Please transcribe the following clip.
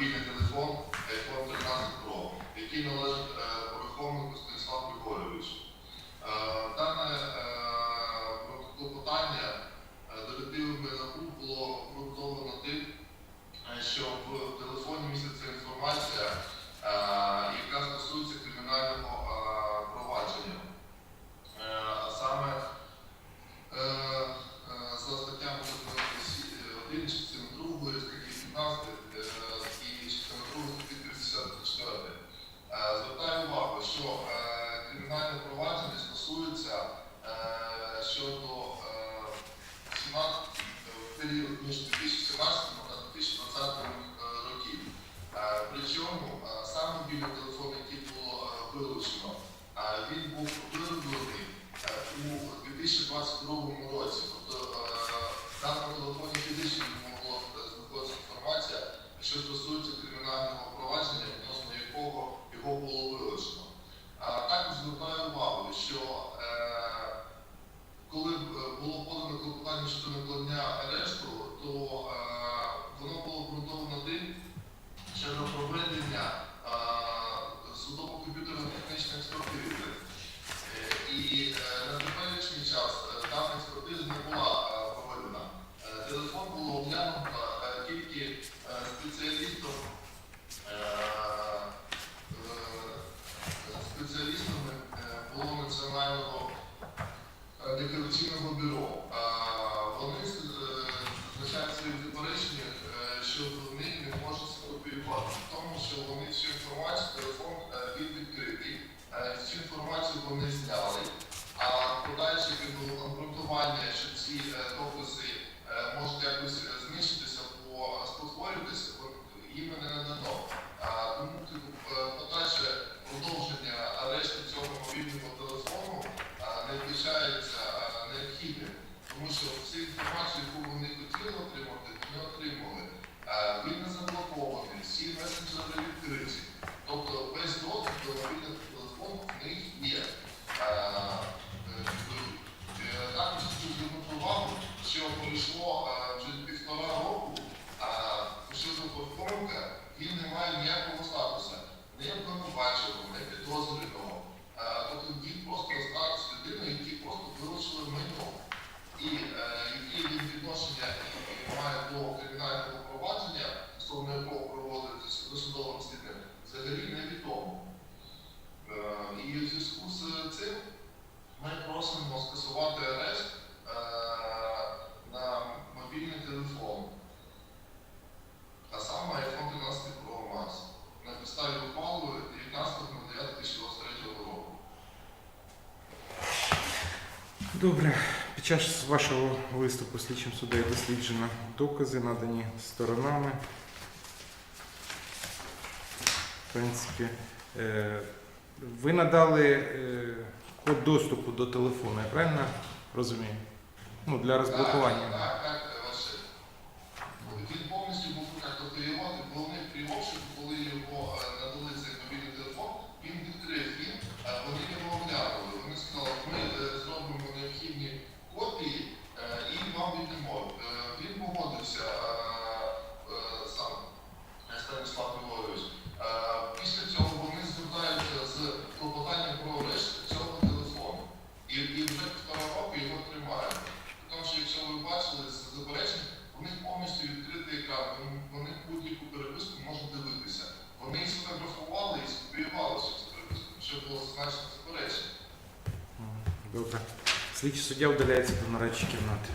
мобільний телефон iPhone 13 Pro, який належить Верховному Станіславу Григорьовичу. Е, дане е, клопотання е, детективами НАБУ було обґрунтовано тим, що в телефоні міститься інформація, яка стосується кримінального провадження. А саме за статтями 1 провадження стосується е, щодо е, 17 е, період між 2017 та 2020 років. Е, Причому е, саме мобільний телефон, який було е, вилучено, е, він був вироблений е, у 2022 році. Тобто е, в даному телефоні фізично не могла е, знаходитися інформація, що стосується кримінального провадження, відносно якого його було вилучено. А також звертаю увагу, що е, коли б, е, було подано щодо накладення арешту, то е, воно було обґрунтовано тим, що до проведення е, судово-комп'ютерно-технічної експертизи. Е, І е, на теперішній час е, дана експертиза не була е, проведена. Е, Телефон було оглянуто е, тільки е, спеціалістом е, е, спеціалістами е, було національного е, деклараційного бюро. А Вони е, зазначають свої заперечення, е, що вони не можуть скопіювати, в тому, що вони всю інформацію, телефон е, він відкритий, е, всю інформацію вони зняли, а подальше якби, обґрунтування, що ці е, докази е, можуть якось е, знищитися або спотворюватися, їм не надано. А, Тому типу, е, подальше продовження арешту цього мобільного телефону а, не вважається а, необхідним, тому що всю інформацію, яку вони хотіли вони отримали. Він не заблокований, всі месенджери відкриті. Тобто весь доступ до мобільного телефону в них є. Е, е, Також хочу звернути увагу, що пройшло вже півтора року, щодо Пархоменка він не має ніякого статусу, не обвинуваченого, не підозрюваного. Тобто він просто статус людини, який просто вилучили майно. І е, які він відношення має до кримінального провадження, стосовно якого проводиться досудове розслідування, взагалі невідомо. Е, І в зв'язку з цим ми просимо скасувати арешт е, на мобільний телефон, а саме iPhone 13 Pro Max на підставі ухвали 19.09.2023 року. Добре. Під час вашого виступу слідчим суддею досліджено докази, надані сторонами. В принципі, е, ви надали е, код доступу до телефону, я правильно розумію? Ну, для розблокування. Так, так, так, ваше. Він повністю був як тобто його головний при обшуку, коли його е, надали цей мобільний телефон, він відкрив він, е, вони його оглянули. Вони сказали, ми е, зробимо необхідні копії е, і вам віддамо. Е, Він погодився е, сам Станіслав Григорович. Після цього вони звертаються з клопотанням про арешт цього телефону. І, і вже півтора року його тримають. Тому що якщо ви бачили з заперечень, у них повністю відкритий екран, вони- будь-яку переписку можуть дивитися. Вони і сфотографували і скопіювали цю переписку, що було зазначено заперечення. Добре. Слідчий суддя вдаляється до нарадчої кімнати.